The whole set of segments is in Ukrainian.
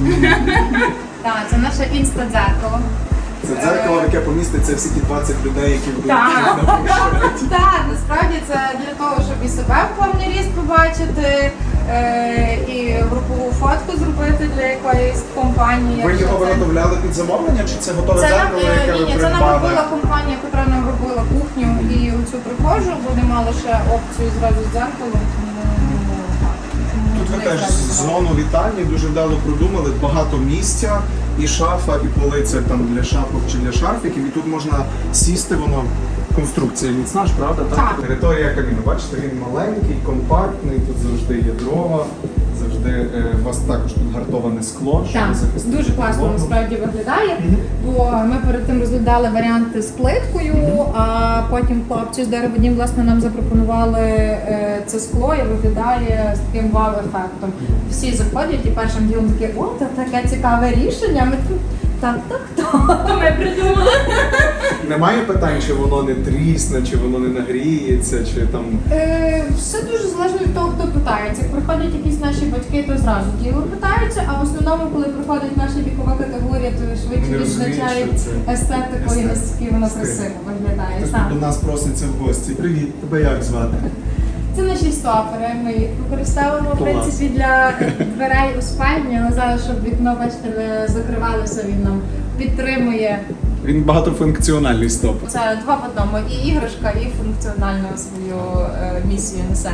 Мій. Так, це наше інстадзеркало. Це дзеркало, яке поміститься всі ті 20 людей, які будуть Так. Так, насправді це для того, щоб і себе в повний ріст побачити, е, і групову фотку зробити для якоїсь компанії. Ви якщо його це- виготовляли під замовлення, чи це готове Це нам дзеркало, е, яке ні, ви ні, це нам придбали? робила компанія, яка нам робила кухню і цю прихожу, вони мали ще опцію зразу з дзеркалом, тому теж зразу зону вітальні дуже вдало продумали, багато місця, і шафа, і полиця там для шапок чи для шарфіків. І тут можна сісти, воно конструкція міцна ж, правда? Так. Територія кабіни. Бачите, він маленький, компактний, тут завжди є дрова, завжди е, у вас також тут гартоване скло, щоб Так, захистити дуже класно підлогу. насправді виглядає, бо ми перед тим розглядали варіанти з плиткою, а потім хлопці з дереводім власне нам запропонували е, це скло і виглядає з таким вау-ефектом. Всі заходять і першим ділом такі, о, це таке цікаве рішення. Ми такі, так, так, так. Ми придумали. Немає питань, чи воно не трісне, чи воно не нагріється, чи там. Е, все дуже залежно від того, хто питається. Як приходять якісь наші батьки, то зразу діло питаються, а в основному, коли приходить наша вікова категорія, то швидше відзначають естетику і наскільки воно красиво виглядає. Хтось Так. до нас проситься в гості. Привіт, тебе як звати? Це наші стопери. Ми їх використовуємо в принципі для дверей у спальні, але зараз, щоб вікно, бачите, не закривалося, він нам підтримує. Він багатофункціональний стоп. Це два в одному, і іграшка, і функціональну свою е, місію несе.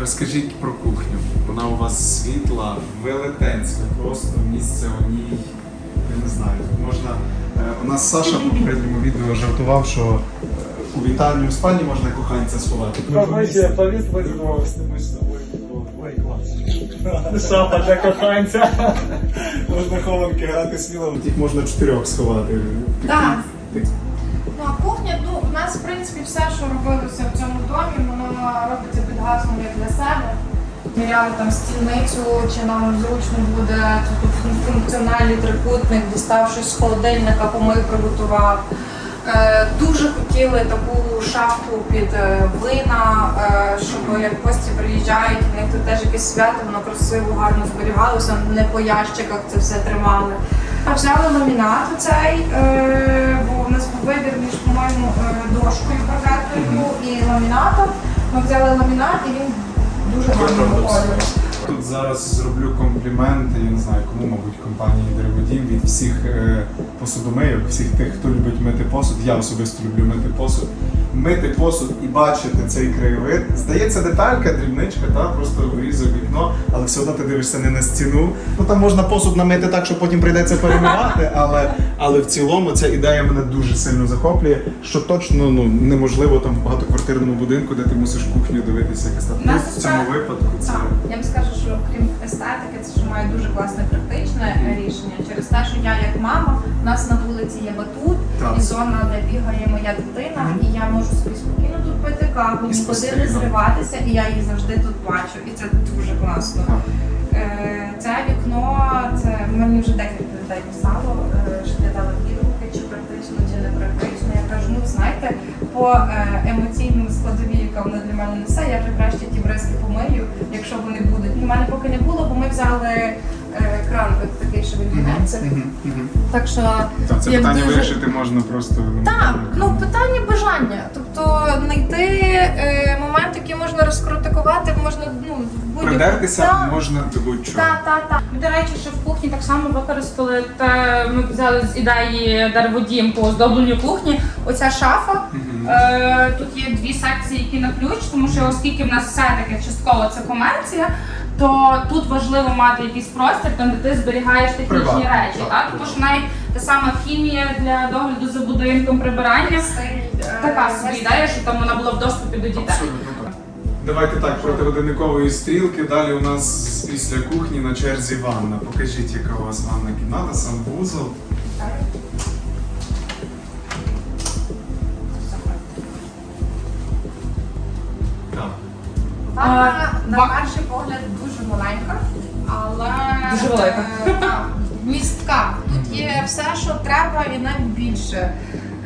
Розкажіть про кухню. Вона у вас світла, велетенська, просто місце у ній. Я не знаю. Можна. е, У нас Саша в попередньому відео жартував, що у вітальні у спальні можна коханця сховати. Пробуйте, повіс возьму. Ой, клас. Шапа для коханця. Можна хованки грати сміло, їх можна чотирьох сховати. Так. Ну а кухня, ну у нас в принципі все, що робилося в цьому домі, воно робиться під гаслом як для себе. Міряли там стільницю, чи нам зручно буде тут функціональний трикутник, дістав щось з холодильника, помив, приготував. Е, дуже хотіли таку шафу під е, вина, е, щоб як гості приїжджають, в них тут теж якесь свято, воно красиво, гарно зберігалося, не по ящиках це все тримали. Взяли ламінат цей, бо в нас був вибір між, по-моєму, дошкою прокатою і ламінатом. Ми взяли ламінат і він дуже гарно виходить. Тут зараз зроблю комплімент, я не знаю кому, мабуть, компанії Дереводім від всіх е, посудомийок, всіх тих, хто любить мити посуд. Я особисто люблю мити посуд. Мити посуд і бачити цей краєвид. Здається, деталька, дрібничка, та просто врізав вікно, але все одно ти дивишся не на стіну. Ну там можна посуд намити так, що потім прийдеться перемивати, але, але в цілому ця ідея мене дуже сильно захоплює, що точно ну, неможливо там в багатоквартирному будинку, де ти мусиш кухню дивитися, яка стати. В цьому випадку це. Я вам скажу, що крім естетики, це вже має дуже класне практичне рішення. Через те, що я як мама, у нас на вулиці є батут Так. і зона, де бігає моя дитина, і я можу собі спокійно тут пити каву, нікуди не зриватися, і я її завжди тут бачу. І це дуже класно. Е, Це вікно, це мені вже декілька людей писало, по е, емоційному складові, яка вона для мене несе, я вже краще ті бризки помию, якщо вони будуть. У мене поки не було, бо ми взяли е, кран такий, що. Мгм, мгм. Так що Так, це питання дуже- вирішити можна просто. ну, так, ну питання бажання. Тобто знайти е, момент, який можна розкритикувати, можна ну Придертися можна до будь-чого. Так, так, так. Ми, до речі, ще в кухні так само використали те, ми взяли з ідеї дереводім по оздобленню кухні. Оця шафа. Е, тут є дві секції, які на ключ, тому що оскільки в нас все-таки частково це комерція, то тут важливо мати якийсь простір, там де ти зберігаєш технічні Приватно, речі. так, Так? Тому що навіть та сама хімія для догляду за будинком, прибирання. Стиль, е, Така собі ідея, що там вона була в доступі до дітей. Абсолютно. Давайте так, проти годинникової стрілки. Далі у нас після кухні на черзі ванна. Покажіть, яка у вас ванна кімната, санвузол. Так. Ванна, на ва- перший погляд дуже маленька, але Дуже велика. е, так, містка. Тут є все, що треба, і навіть більше.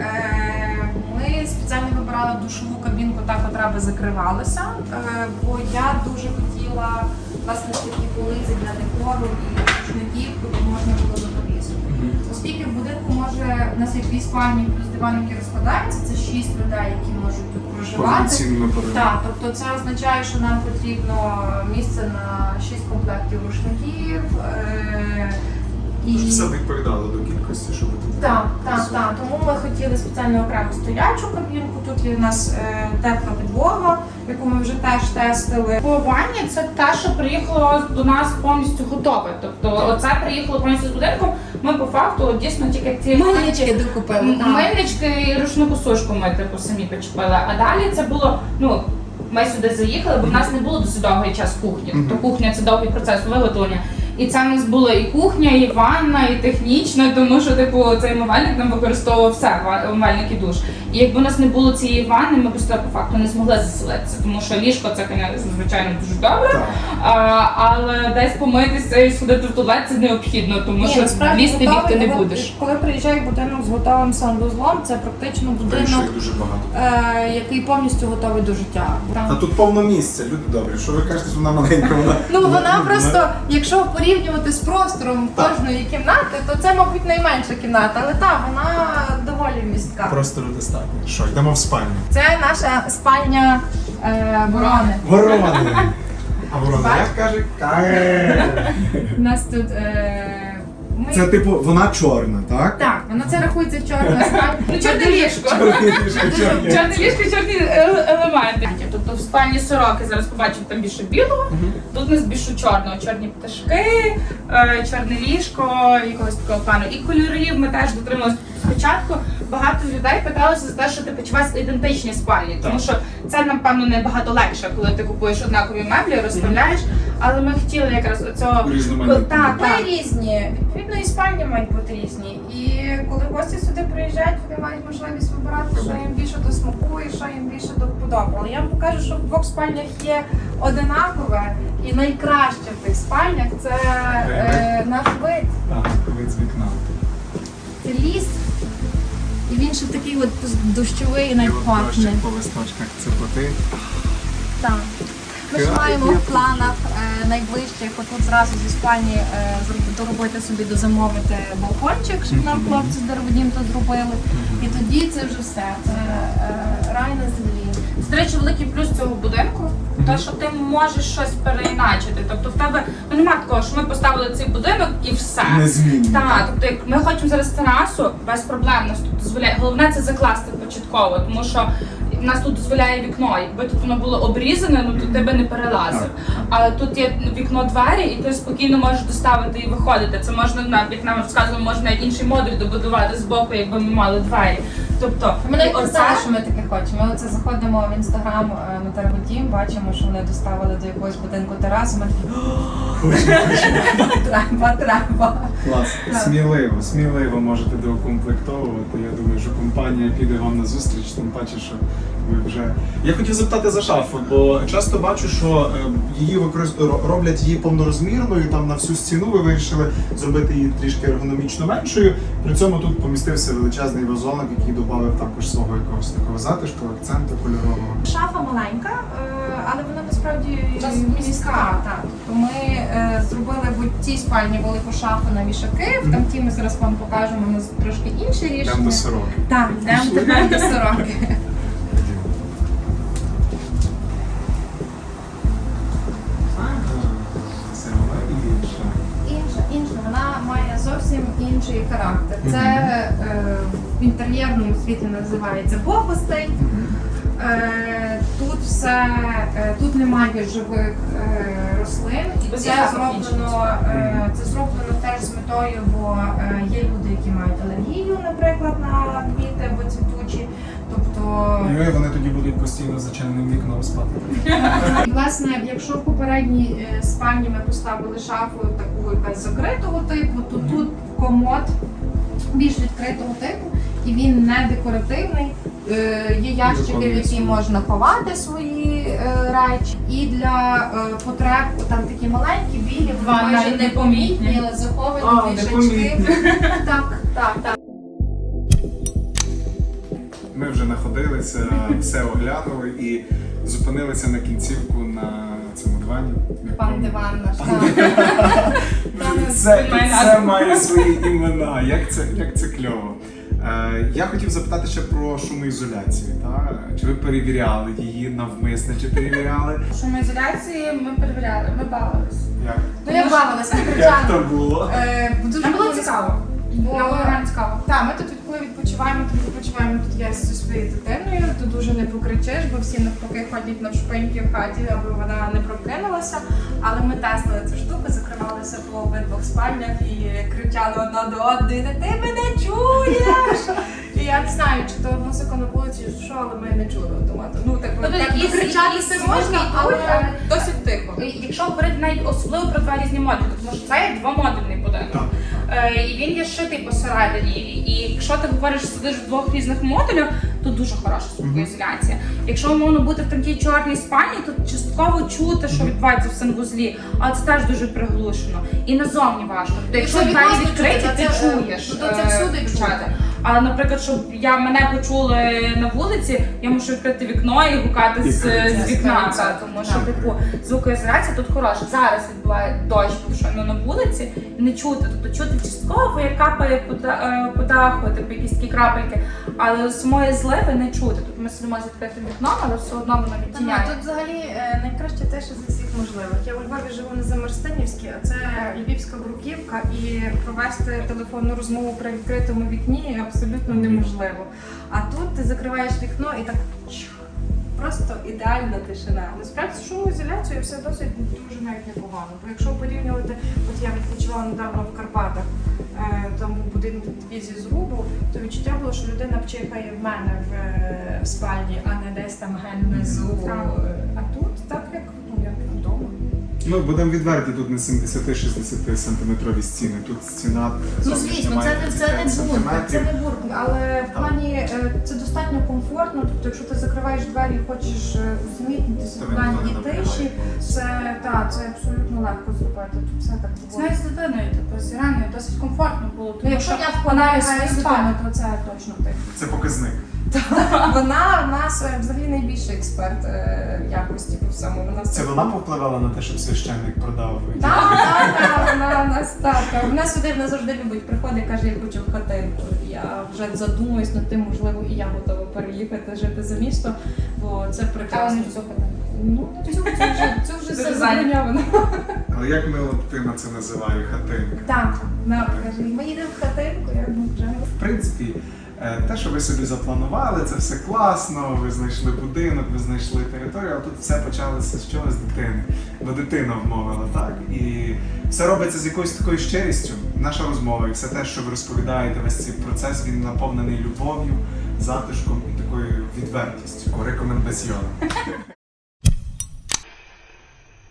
Е, Ми спеціально вибирали душову кабінку, та котра би закривалася, е, бо я дуже хотіла власне такі полиці для декору і рушників, куди можна було би повісити. Оскільки в будинку може у нас є дві спальні плюс диван, які розкладаються, це шість людей, які можуть тут проживати. Так, тобто це означає, що нам потрібно місце на 6 комплектів рушників. Е- і... Щоб все відповідало до кількості, щоб тут. Так, так, так. Тому ми хотіли спеціально окрему стоячу кабінку. Тут є у нас е, тепла підлога, яку ми вже теж тестили. По ванні це те, що приїхало до нас повністю готове. Тобто, оце приїхало повністю з будинком. Ми по факту от, дійсно тільки ці Мильнички докупили. Так. Мильнички і рушну сушку ми типу самі почепили. А далі це було, ну. Ми сюди заїхали, бо в нас не було досить довгий час кухні. Тобто кухня це довгий процес виготовлення. І це в нас була і кухня, і ванна, і технічна, тому що типу цей умивальник нам використовував все, ва- умивальник і душ. І якби у нас не було цієї ванни, ми б сюди по факту не змогли заселитися, тому що ліжко це, звісно, звичайно дуже добре. А, але десь помитися і сходити в туалет це необхідно, тому Ні, що насправді лізти готовий, бігти не коли- будеш. Коли приїжджає будинок з готовим санвузлом, це практично будинок, Вирішує дуже багато. е, який повністю готовий до життя. А тут повно місця, люди добрі. Що ви кажете, що вона маленька? Вона Ну вона просто, якщо порівнювати з простором Так. кожної кімнати, то це, мабуть, найменша кімната, але так, вона доволі містка. Простору достатньо. Що, йдемо в спальню. Це наша спальня е, ворони. Ворони! А ворона як каже? У нас тут е, ми... Це типу, вона чорна, так? так, вона це рахується чорна спальня. Ну, чорне ліжко. Чорне ліжко, чорні е- елементи. Тобто в спальні сороки зараз побачимо там більше білого, тут у нас більше чорного. Чорні пташки, е, чорне ліжко, якогось такого плану. І кольорів ми теж дотрималися. Спочатку багато людей питалося за те, що ти почуваєш ідентичні спальні, тому що це напевно набагато легше, коли ти купуєш однакові меблі, розставляєш. Але ми хотіли якраз оцього так, так. Різні, відповідно, і спальні мають бути різні. І коли гості сюди приїжджають, вони мають можливість вибирати, що їм більше до смаку і що їм більше до вподоби. Але я вам покажу, що в двох спальнях є одинакове і найкраще в тих спальнях це е, наш вид. Так, вид з вікна. Це ліс. І такий от дощовий і навіть пахне. по листочках цеплоти. Так. Ми ж маємо в планах е, найближчих, отут зразу зі спальні е, доробити собі, дозамовити балкончик, щоб нам хлопці з дереводім то зробили. І тоді це вже все. Це е, рай на землі. До речі, великий плюс цього будинку, те, що ти можеш щось переіначити. Тобто в тебе ну немає такого, що ми поставили цей будинок і все. Незмінно. Так, тобто як ми хочемо зараз терасу, без проблем нас тут дозволяє. Головне це закласти початково, тому що в нас тут дозволяє вікно. Якби тут воно було обрізане, ну то ти би не перелазив. Але тут є вікно двері, і ти спокійно можеш доставити і виходити. Це можна навіть як нам розказували, можна інший модуль добудувати з боку, якби ми мали двері. Тобто Ми навіть і не оце- що ми таке хочемо. Ми оце заходимо в інстаграм е, на Тереводім, бачимо, що вони доставили до якогось будинку терасу. Ми такі треба, треба. Клас. Сміливо, сміливо можете доукомплектовувати. Я думаю, що компанія піде вам на зустріч, тим паче, що вже. Я хотів запитати за шафу, бо часто бачу, що е, її використ... роблять її повнорозмірною, там на всю стіну ви вирішили зробити її трішки ергономічно меншою. При цьому тут помістився величезний вазонок, який додав також свого якогось такого затишку, акценту кольорового. Шафа маленька, е, але вона насправді міська. Так. Тобто ми е, зробили в цій спальні велику шафу на вішаки, в тамтій ми зараз вам покажемо у нас трошки інші рішення. до сороки. Так, йдемо до сороки. Зовсім інший характер. Це е, в інтер'єрному світі називається богостей. Е, тут все, е, тут немає живих е, рослин, і Без це зроблено, е, це зроблено теж з метою, бо е, є люди, які мають алергію, наприклад, на квіти або цвітучі. Тобто Ну і вони тоді будуть постійно зачиненим вікном спати. І, Власне, якщо в попередній е, спальні ми поставили шафу таку якась закритого типу, то тут комод більш відкритого типу, і він не декоративний. Е, Є ящики, в які можна ховати свої е, речі. І для е, потреб там такі маленькі, білі, Два майже непомітні, але заховані А, Так, так, так. Ми вже знаходилися, все оглянули і зупинилися на кінцівку на цьому дивані. Пан диван наш. Це це, має свої імена. Як це, як це кльово. Е, я хотів запитати ще про шумоізоляцію. Та? Чи ви перевіряли її навмисне, чи перевіряли? Шумоізоляції ми перевіряли, ми бавились. Як, Ну я бавилася, не як то було? Е, дуже Нам було було цікаво. Бо Нам було реально цікаво. Так, ми тут коли відпочиваємо, тут відпочиваємо тут я зі своєю дитиною, тут дуже не покричиш, бо всі навпаки ходять навшпиньки в хаті, аби вона не прокинулася. Але ми тестили цю штуку, закривалися по обидвох спальнях і кричали одна до одної, ти мене чуєш! І я не знаю, чи то музика на вулиці, чи що, але ми не чули автомату. Ну так, Тобто так кричати це можна, але йдуть, Якщо говорити навіть особливо про два різні модулі, тому що це є двомодульний будинок. Так. Е, і він є шитий посередині. І якщо ти говориш, сидиш в двох різних модулях, то дуже хороша звукоізоляція. Якщо умовно бути в такій чорній спальні, то частково чути, що відбувається в санвузлі, але це теж дуже приглушено. І назовні важко. Тобто, якщо це двері відкриті, чути, ти це, е, чуєш. ну, то це е, всюди кричати. чути. Але, наприклад, щоб я мене почули на вулиці, я мушу відкрити вікно і гукати з, з вікна. Так, Тому що типу звукоізоляція тут хороша. Зараз відбуває дощ, був щойно на вулиці, і не чути. Тобто чути частково, як капає по, е, по даху, типу якісь такі крапельки, але самої зливи не чути. Ми сидимо з відкритим вікном, але все одно воно відтіняє. тут взагалі е, найкраще те, що з усіх можливих. Я у Львові живу на Замерстинівській, а це Львівська бруківка, і провести телефонну розмову при відкритому вікні абсолютно неможливо. А тут ти закриваєш вікно і так просто ідеальна тишина. Насправді з шумоізоляцією все досить дуже навіть непогано. Бо якщо порівнювати, от я відпочивала недавно в Карпатах. е, Там був будинок дві зі зрубу, то відчуття було, що людина вчихає в мене в, е, в спальні, а не десь там ген внизу. А тут так Ну, будемо відверті, тут не 70-60 сантиметрові стіни, тут стіна Ну зовнішня звісно, має це не це 35 не бункер, це сантиметрів. не бункер, але в плані е, це достатньо комфортно. Тобто, якщо ти закриваєш двері і хочеш е, усмітнитися То в плані не і тиші, це так, це абсолютно легко зробити. Тут все так Це навіть з дитиною, типу, з Іраною досить комфортно було. Ну, Тому якщо що я вона вкладаю є свою своя дитину, то це точно тихо. Це показник. Вона нас взагалі найбільший експерт е, якості по всьому. Вона Це вона повпливала на те, щоб священник продав. Так, так, так, вона нас так. Вона сюди вона завжди любить. Приходить, каже, я хочу в хатинку. Я вже задумуюсь над тим, можливо, і я готова переїхати жити за місто, бо це Але прекрасно. не. Ну, цю, це вже, це вже все заброньовано. Але як мило дитина це називає хатинка. Так, на, каже, ми їдемо в хатинку, я ну, вже. В принципі, те, що ви собі запланували, це все класно. Ви знайшли будинок, ви знайшли територію, а тут все почалося з чого з дитини. Бо дитина вмовила, так? І все робиться з якоюсь такою щирістю. Наша розмова і все те, що ви розповідаєте, весь цей процес він наповнений любов'ю, затишком і такою відвертістю. Рекомендаціоном.